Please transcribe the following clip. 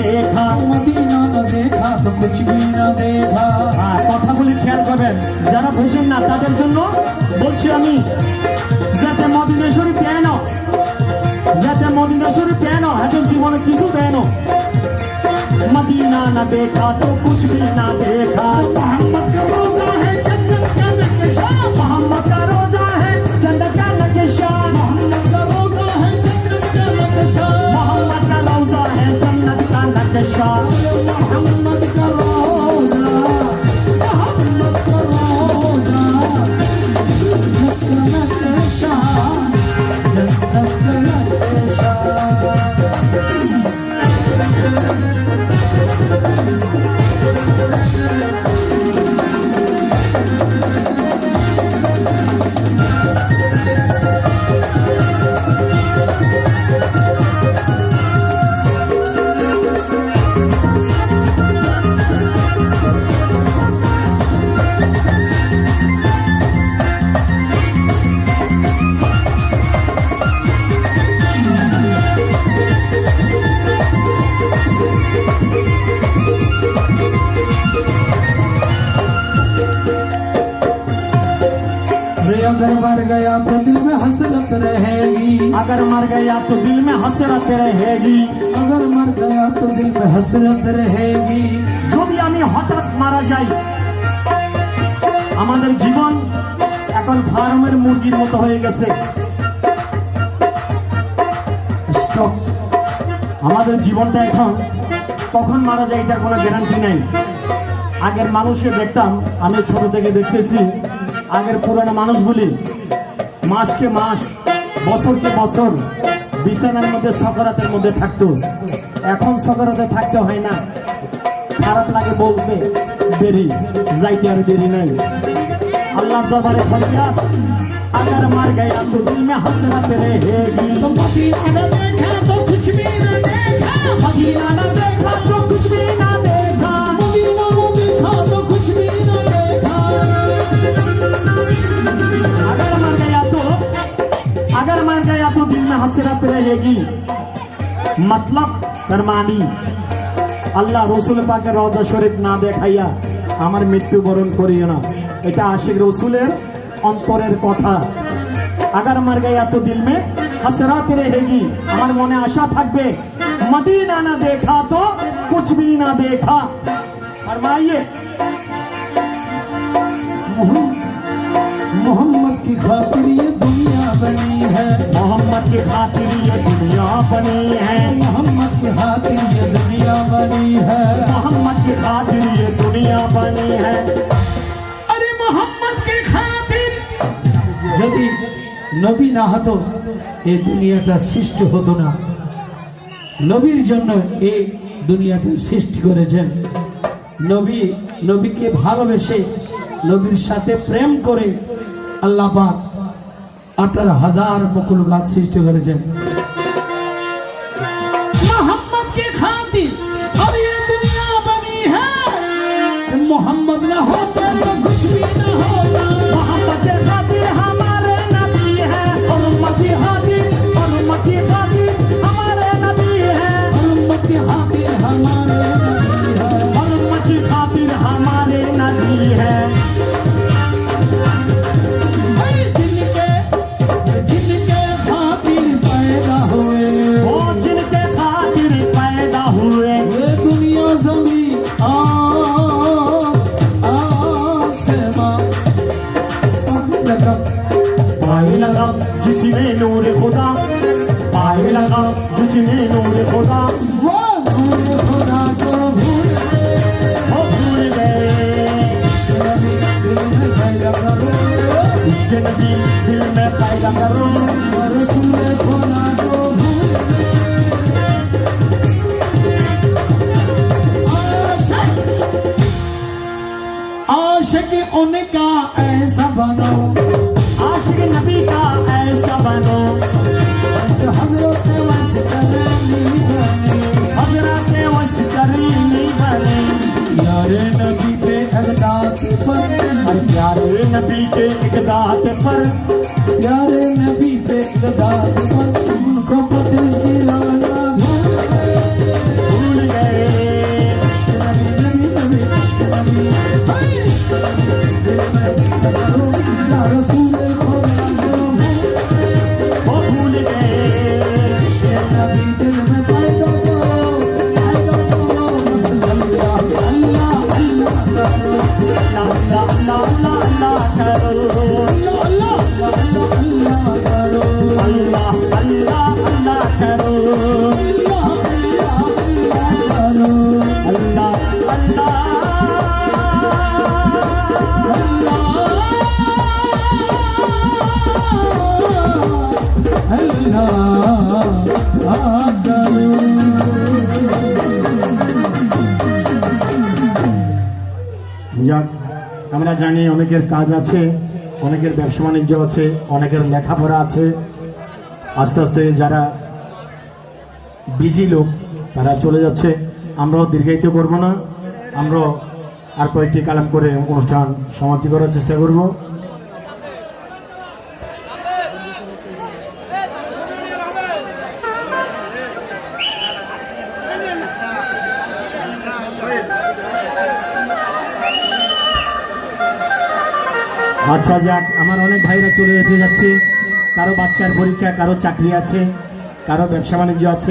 দেখা কোনোদিনও না দেখা, তো বুঝবি না দেখা। আর কথাগুলি খেয়াল করবেন, যারা বুঝেন না, তাদের জন্য বলছি আমি, যাতে মদিনা শরীফ দেয় যাতে মদিনা কেন দেয় এত জীবনে কিছু দেয় না। মদিনা না দেখা, তো কুছ না দেখা। ముహమ్మద్ अगर मर गया तो दिल में हसरत रहेगी अगर मर गया तो दिल में हसरत रहेगी যদি আমি হঠাৎ মারা যাই আমাদের জীবন এখন ফার্মের মুরগির মতো হয়ে গেছে स्टॉप আমাদের জীবনটা এখন কখন মারা যায় এটার কোনো গ্যারান্টি নাই আগের মানুষকে দেখতাম আমি ছোট থেকে দেখতেছি আগের পুরানো মানুষগুলি মাসকে মাস বছরকে বছর বিছানার মধ্যে সকরাতের মধ্যে থাকতো এখন সকরাতে থাকতে হয় না খারাপ লাগে বলতে দেরি যাইতে আর দেরি নাই আল্লাহর দরবারে ফরিয়াদ अगर मर गया तो दिल में हसरत रहेगी तो मदीना न देखा तो कुछ भी न हसरत रहेगी मतलब ফরমানি আল্লাহ রসুল পাকে রজা শরীফ না দেখাইয়া আমার মৃত্যুবরণ করিও না এটা আশিক রসুলের অন্তরের কথা আগার মার গয়া তো দিল মে হাসরাত रहेगी আমার মনে আশা থাকবে মদিনা না দেখা তো কুছ ভি না দেখা ফরমাইয়ে मोहम्मद की खातिर ये दुनिया बनी है मोहम्मद की खातिर ये दुनिया बनी है मोहम्मद की खातिर ये दुनिया बनी है मोहम्मद की खातिर ये दुनिया बनी है अरे मोहम्मद के खातिर যদি নবী না হতো এই দুনিয়াটা সৃষ্টি হতো না নবীর জন্য এই দুনিয়াটা সৃষ্টি করেছেন নবী নবীকে ভালোবেসে নবীর সাথে প্রেম করে আল্লাহ পাক আঠারো হাজার বকুল গাছ সৃষ্টি করেছেন मोहम्मद के खातिर अब ये दुनिया बनी है मोहम्मद ना होता तो कुछ भी ना होता मोहम्मद के खातिर हमारे नबी है और उम्मत की खातिर और उम्मत की खातिर हमारे नबी है और उम्मत की खातिर हमारे ਨਬੀ ਕੇ ਇੱਕ ਦਾਤ ਪਰ আমরা জানি অনেকের কাজ আছে, অনেকের ব্যবসা বাণিজ্য আছে, অনেকের লেখাপড়া আছে। আস্তে আস্তে যারা বিজি লোক, তারা চলে যাচ্ছে। আমরাও দীর্ঘায়িত করব না। আমরাও আর কয়েকটি কালাম করে অনুষ্ঠান সমাপ্তি করার চেষ্টা করব। আচ্ছা যাক, আমার অনেক ভাইরা চলে যেতে যাচ্ছে। কারও বাচ্চার পরীক্ষা, কারও চাকরি আছে, কারও ব্যবসা বাণিজ্য আছে।